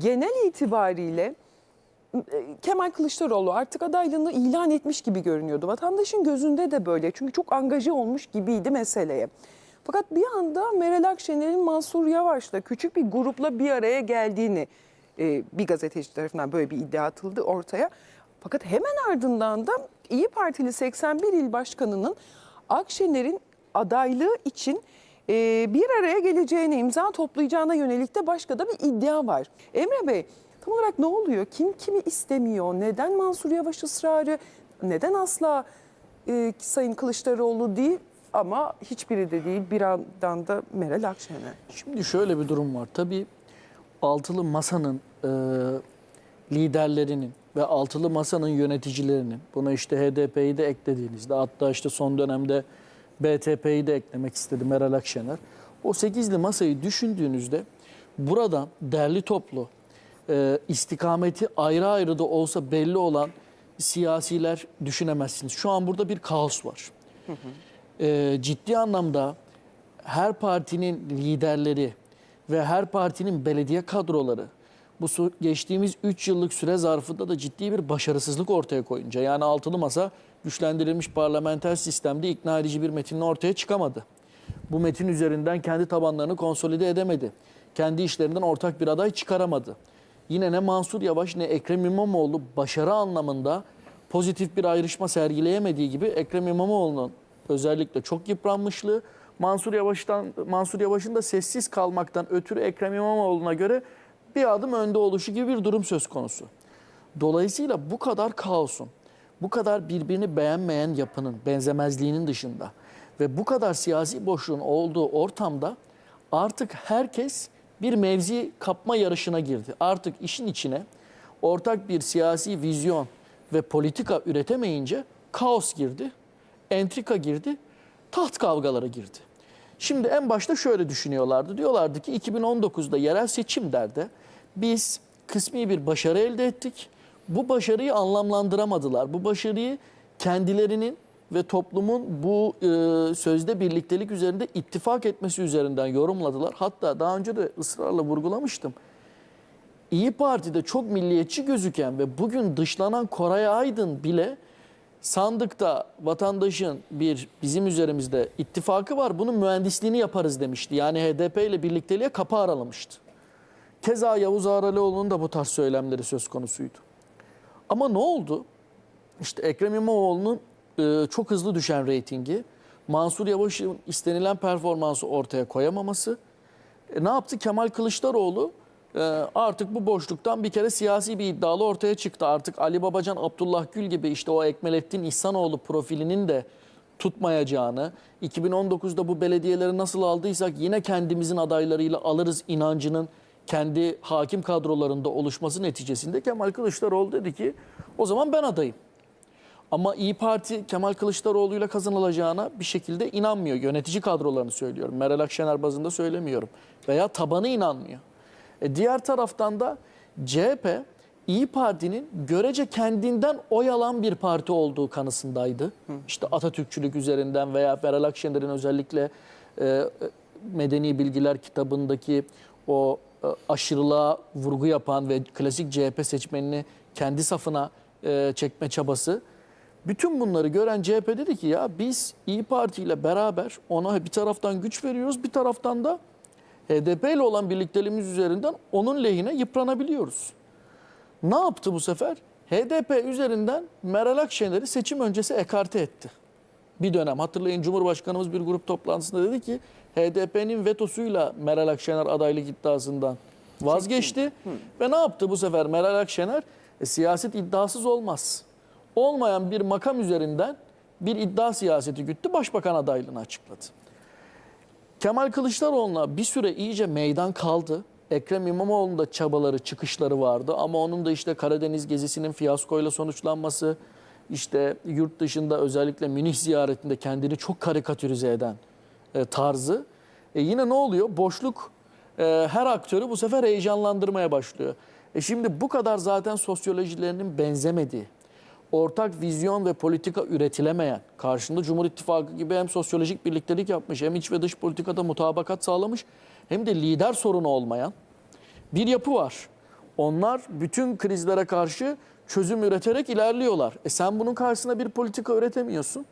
genel itibariyle e, Kemal Kılıçdaroğlu artık adaylığını ilan etmiş gibi görünüyordu. Vatandaşın gözünde de böyle çünkü çok angaje olmuş gibiydi meseleye. Fakat bir anda Meral Akşener'in Mansur Yavaş'la küçük bir grupla bir araya geldiğini e, bir gazeteci tarafından böyle bir iddia atıldı ortaya. Fakat hemen ardından da İyi Partili 81 il başkanının Akşener'in adaylığı için e, bir araya geleceğine, imza toplayacağına yönelik de başka da bir iddia var. Emre Bey tam olarak ne oluyor? Kim kimi istemiyor? Neden Mansur Yavaş ısrarı? Neden asla e, Sayın Kılıçdaroğlu değil ama hiçbiri de değil bir yandan da Meral Akşener? Şimdi şöyle bir durum var. Tabii altılı masanın e, liderlerinin ve altılı masanın yöneticilerinin buna işte HDP'yi de eklediğinizde hatta işte son dönemde BTP'yi de eklemek istedi Meral Akşener. O sekizli masayı düşündüğünüzde buradan derli toplu e, istikameti ayrı ayrı da olsa belli olan siyasiler düşünemezsiniz. Şu an burada bir kaos var. E, ciddi anlamda her partinin liderleri ve her partinin belediye kadroları bu geçtiğimiz 3 yıllık süre zarfında da ciddi bir başarısızlık ortaya koyunca yani altılı masa güçlendirilmiş parlamenter sistemde ikna edici bir metinle ortaya çıkamadı. Bu metin üzerinden kendi tabanlarını konsolide edemedi. Kendi işlerinden ortak bir aday çıkaramadı. Yine ne Mansur Yavaş ne Ekrem İmamoğlu başarı anlamında pozitif bir ayrışma sergileyemediği gibi Ekrem İmamoğlu'nun özellikle çok yıpranmışlığı Mansur Yavaş'tan Mansur Yavaş'ın da sessiz kalmaktan ötürü Ekrem İmamoğlu'na göre bir adım önde oluşu gibi bir durum söz konusu. Dolayısıyla bu kadar kaosun, bu kadar birbirini beğenmeyen yapının, benzemezliğinin dışında ve bu kadar siyasi boşluğun olduğu ortamda artık herkes bir mevzi kapma yarışına girdi. Artık işin içine ortak bir siyasi vizyon ve politika üretemeyince kaos girdi, entrika girdi, taht kavgaları girdi. Şimdi en başta şöyle düşünüyorlardı. Diyorlardı ki 2019'da yerel seçimlerde biz kısmi bir başarı elde ettik. Bu başarıyı anlamlandıramadılar. Bu başarıyı kendilerinin ve toplumun bu e, sözde birliktelik üzerinde ittifak etmesi üzerinden yorumladılar. Hatta daha önce de ısrarla vurgulamıştım. İyi Parti'de çok milliyetçi gözüken ve bugün dışlanan Koray Aydın bile sandıkta vatandaşın bir bizim üzerimizde ittifakı var bunun mühendisliğini yaparız demişti. Yani HDP ile birlikteliğe kapı aralamıştı. Keza Yavuz Ağralıoğlu'nun da bu tarz söylemleri söz konusuydu. Ama ne oldu? İşte Ekrem İmamoğlu'nun e, çok hızlı düşen reytingi, Mansur Yavaş'ın istenilen performansı ortaya koyamaması. E, ne yaptı? Kemal Kılıçdaroğlu e, artık bu boşluktan bir kere siyasi bir iddialı ortaya çıktı. Artık Ali Babacan, Abdullah Gül gibi işte o Ekmelettin İhsanoğlu profilinin de tutmayacağını, 2019'da bu belediyeleri nasıl aldıysak yine kendimizin adaylarıyla alırız inancının kendi hakim kadrolarında oluşması neticesinde Kemal Kılıçdaroğlu dedi ki o zaman ben adayım. Ama İyi Parti Kemal Kılıçdaroğlu'yla kazanılacağına bir şekilde inanmıyor. Yönetici kadrolarını söylüyorum. Meral Akşener bazında söylemiyorum. Veya tabanı inanmıyor. E diğer taraftan da CHP İyi Parti'nin görece kendinden oy alan bir parti olduğu kanısındaydı. İşte Atatürkçülük üzerinden veya Meral Akşener'in özellikle e, Medeni Bilgiler kitabındaki o e, aşırılığa vurgu yapan ve klasik CHP seçmenini kendi safına e, çekme çabası. Bütün bunları gören CHP dedi ki ya biz İyi Parti ile beraber ona bir taraftan güç veriyoruz bir taraftan da HDP ile olan birlikteliğimiz üzerinden onun lehine yıpranabiliyoruz. Ne yaptı bu sefer? HDP üzerinden Meral Akşener'i seçim öncesi ekarte etti. Bir dönem hatırlayın Cumhurbaşkanımız bir grup toplantısında dedi ki HDP'nin vetosuyla Meral Akşener adaylık iddiasından vazgeçti. Ve ne yaptı bu sefer Meral Akşener? E, siyaset iddiasız olmaz. Olmayan bir makam üzerinden bir iddia siyaseti güttü. Başbakan adaylığını açıkladı. Kemal Kılıçdaroğlu'na bir süre iyice meydan kaldı. Ekrem İmamoğlu'nun da çabaları, çıkışları vardı ama onun da işte Karadeniz gezisinin fiyaskoyla sonuçlanması, işte yurt dışında özellikle Münih ziyaretinde kendini çok karikatürize eden e, tarzı. E yine ne oluyor? Boşluk e, her aktörü bu sefer heyecanlandırmaya başlıyor. E şimdi bu kadar zaten sosyolojilerinin benzemediği, ortak vizyon ve politika üretilemeyen, karşında Cumhur İttifakı gibi hem sosyolojik birliktelik yapmış, hem iç ve dış politikada mutabakat sağlamış, hem de lider sorunu olmayan bir yapı var. Onlar bütün krizlere karşı çözüm üreterek ilerliyorlar. E sen bunun karşısında bir politika üretemiyorsun.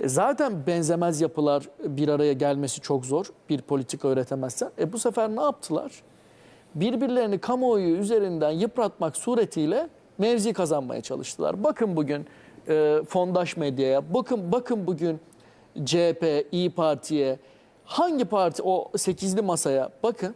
E zaten benzemez yapılar bir araya gelmesi çok zor bir politika üretemezsen. E bu sefer ne yaptılar? Birbirlerini kamuoyu üzerinden yıpratmak suretiyle mevzi kazanmaya çalıştılar. Bakın bugün e, fondaş medyaya, bakın bakın bugün CHP, İyi Parti'ye, hangi parti o sekizli masaya bakın.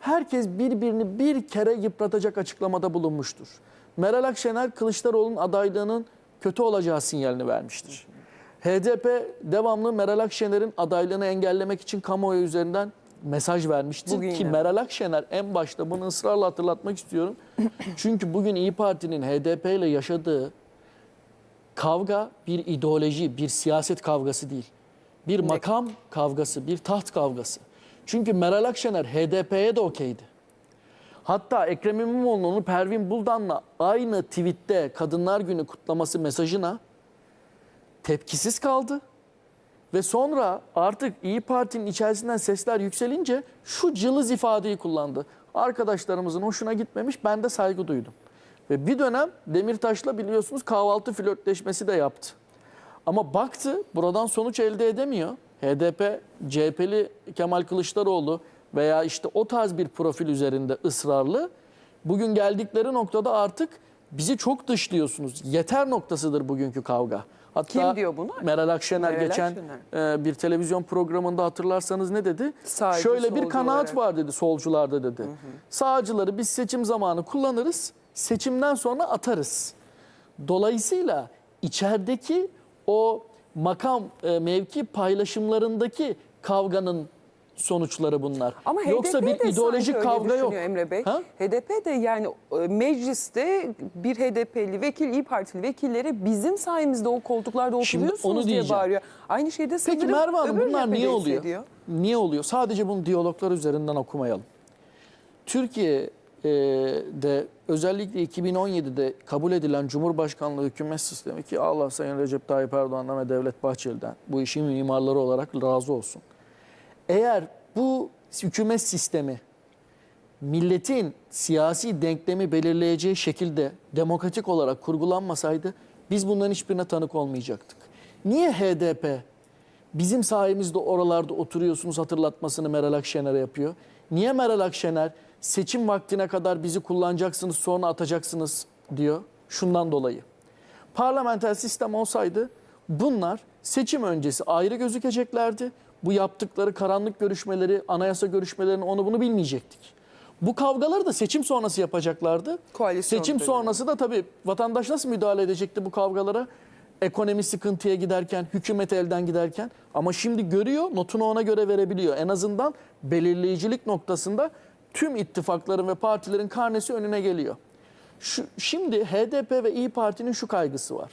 Herkes birbirini bir kere yıpratacak açıklamada bulunmuştur. Meral Akşener Kılıçdaroğlu'nun adaylığının kötü olacağı sinyalini vermiştir. HDP devamlı Meral Akşener'in adaylığını engellemek için kamuoyu üzerinden mesaj vermiştir. Bugün Ki yine. Meral Akşener en başta bunu ısrarla hatırlatmak istiyorum. Çünkü bugün İyi Parti'nin HDP ile yaşadığı kavga bir ideoloji, bir siyaset kavgası değil. Bir makam kavgası, bir taht kavgası. Çünkü Meral Akşener HDP'ye de okeydi. Hatta Ekrem İmamoğlu'nun Pervin Buldan'la aynı tweette Kadınlar Günü kutlaması mesajına tepkisiz kaldı. Ve sonra artık İyi Parti'nin içerisinden sesler yükselince şu cılız ifadeyi kullandı. Arkadaşlarımızın hoşuna gitmemiş ben de saygı duydum. Ve bir dönem Demirtaş'la biliyorsunuz kahvaltı flörtleşmesi de yaptı. Ama baktı buradan sonuç elde edemiyor. HDP, CHP'li Kemal Kılıçdaroğlu veya işte o tarz bir profil üzerinde ısrarlı. Bugün geldikleri noktada artık bizi çok dışlıyorsunuz. Yeter noktasıdır bugünkü kavga. Hatta Kim diyor bunu? Meral Akşener Meral geçen e, bir televizyon programında hatırlarsanız ne dedi? Sağcı, Şöyle bir kanaat var dedi solcularda dedi. Sağcıları biz seçim zamanı kullanırız, seçimden sonra atarız. Dolayısıyla içerideki o makam e, mevki paylaşımlarındaki kavganın sonuçları bunlar. Ama Yoksa HDP bir de ideolojik kavga yok. Emre Bey. Ha? HDP de yani e, mecliste bir HDP'li vekil, İyi Partili vekillere bizim sayemizde o koltuklarda oturuyorsunuz onu diye diyeceğim. bağırıyor. Aynı şeyde Peki Merve Hanım bunlar niye oluyor? hissediyor. Niye oluyor? Sadece bunu diyaloglar üzerinden okumayalım. Türkiye'de özellikle 2017'de kabul edilen Cumhurbaşkanlığı hükümet sistemi ki Allah Sayın Recep Tayyip Erdoğan'dan ve Devlet Bahçeli'den bu işin mimarları olarak razı olsun. Eğer bu hükümet sistemi milletin siyasi denklemi belirleyeceği şekilde demokratik olarak kurgulanmasaydı biz bunların hiçbirine tanık olmayacaktık. Niye HDP bizim sayemizde oralarda oturuyorsunuz hatırlatmasını Meral Akşener'e yapıyor? Niye Meral Akşener seçim vaktine kadar bizi kullanacaksınız sonra atacaksınız diyor? Şundan dolayı. Parlamenter sistem olsaydı bunlar seçim öncesi ayrı gözükeceklerdi. Bu yaptıkları karanlık görüşmeleri, anayasa görüşmelerini onu bunu bilmeyecektik. Bu kavgaları da seçim sonrası yapacaklardı. Koalisyon seçim dönemi. sonrası da tabii vatandaş nasıl müdahale edecekti bu kavgalara? Ekonomi sıkıntıya giderken, hükümet elden giderken. Ama şimdi görüyor, notunu ona göre verebiliyor. En azından belirleyicilik noktasında tüm ittifakların ve partilerin karnesi önüne geliyor. Şu, şimdi HDP ve İyi Parti'nin şu kaygısı var.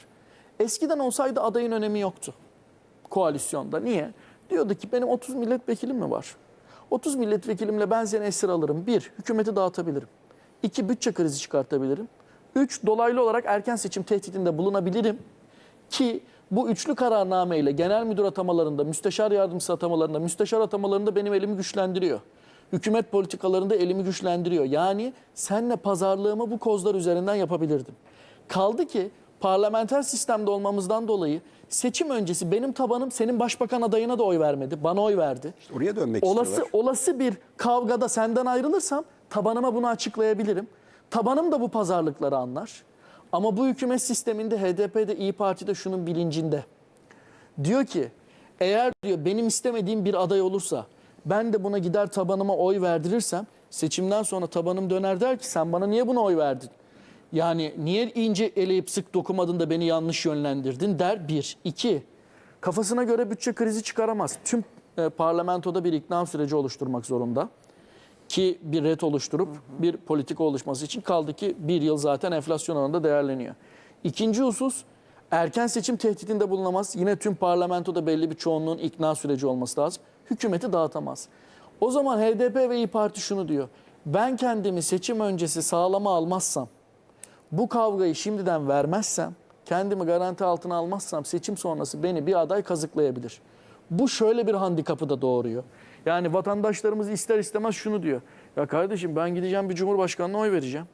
Eskiden olsaydı adayın önemi yoktu koalisyonda. Niye? Diyordu ki benim 30 milletvekilim mi var? 30 milletvekilimle ben seni esir alırım. Bir, hükümeti dağıtabilirim. İki, bütçe krizi çıkartabilirim. Üç, dolaylı olarak erken seçim tehdidinde bulunabilirim. Ki bu üçlü kararnameyle genel müdür atamalarında, müsteşar yardımcısı atamalarında, müsteşar atamalarında benim elimi güçlendiriyor. Hükümet politikalarında elimi güçlendiriyor. Yani senle pazarlığımı bu kozlar üzerinden yapabilirdim. Kaldı ki parlamenter sistemde olmamızdan dolayı seçim öncesi benim tabanım senin başbakan adayına da oy vermedi. Bana oy verdi. Oraya dönmek Olası istiyorlar. olası bir kavgada senden ayrılırsam tabanıma bunu açıklayabilirim. Tabanım da bu pazarlıkları anlar. Ama bu hükümet sisteminde HDP'de İyi Parti'de şunun bilincinde. Diyor ki eğer diyor benim istemediğim bir aday olursa ben de buna gider tabanıma oy verdirirsem seçimden sonra tabanım döner der ki sen bana niye buna oy verdin? Yani niye ince eleyip sık dokumadın da beni yanlış yönlendirdin der bir. İki, kafasına göre bütçe krizi çıkaramaz. Tüm e, parlamentoda bir ikna süreci oluşturmak zorunda. Ki bir ret oluşturup bir politika oluşması için kaldı ki bir yıl zaten enflasyon oranında değerleniyor. İkinci husus erken seçim tehditinde bulunamaz. Yine tüm parlamentoda belli bir çoğunluğun ikna süreci olması lazım. Hükümeti dağıtamaz. O zaman HDP ve İyi Parti şunu diyor. Ben kendimi seçim öncesi sağlama almazsam, bu kavgayı şimdiden vermezsem, kendimi garanti altına almazsam seçim sonrası beni bir aday kazıklayabilir. Bu şöyle bir handikapı da doğuruyor. Yani vatandaşlarımız ister istemez şunu diyor. Ya kardeşim ben gideceğim bir cumhurbaşkanına oy vereceğim.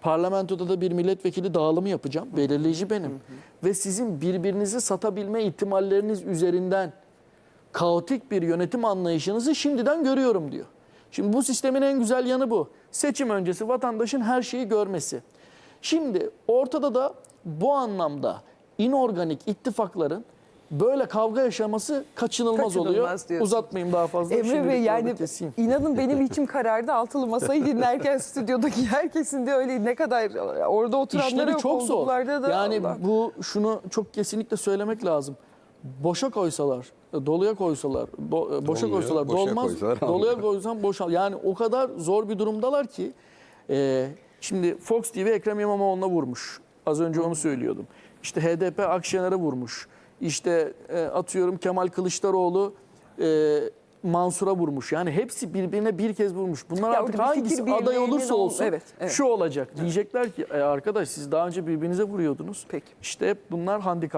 Parlamentoda da bir milletvekili dağılımı yapacağım. Belirleyici benim. Ve sizin birbirinizi satabilme ihtimalleriniz üzerinden kaotik bir yönetim anlayışınızı şimdiden görüyorum diyor. Şimdi bu sistemin en güzel yanı bu. Seçim öncesi vatandaşın her şeyi görmesi. Şimdi ortada da bu anlamda inorganik ittifakların böyle kavga yaşaması kaçınılmaz, oluyor. Kaçınılmaz diyorsun. Uzatmayayım daha fazla. Emre Bey yani keseyim. inanın benim içim karardı altılı masayı dinlerken stüdyodaki herkesin de öyle ne kadar orada oturanlara İşleri çok zor. da Yani Allah. bu şunu çok kesinlikle söylemek lazım. Boşa koysalar, doluya koysalar, do- boşa Doluya, koysalar boşa dolmaz. koysalar doluya koysan boşa. Yani o kadar zor bir durumdalar ki. e, şimdi Fox TV Ekrem İmamoğlu'na vurmuş. Az önce onu söylüyordum. İşte HDP Akşener'e vurmuş. İşte e, atıyorum Kemal Kılıçdaroğlu e, Mansur'a vurmuş. Yani hepsi birbirine bir kez vurmuş. Bunlar Ya artık hangisi aday olursa ol- olsun Evet, evet. şu olacak. Diyecekler ki "E, arkadaş siz daha önce birbirinize vuruyordunuz. Peki. İşte hep bunlar handikap.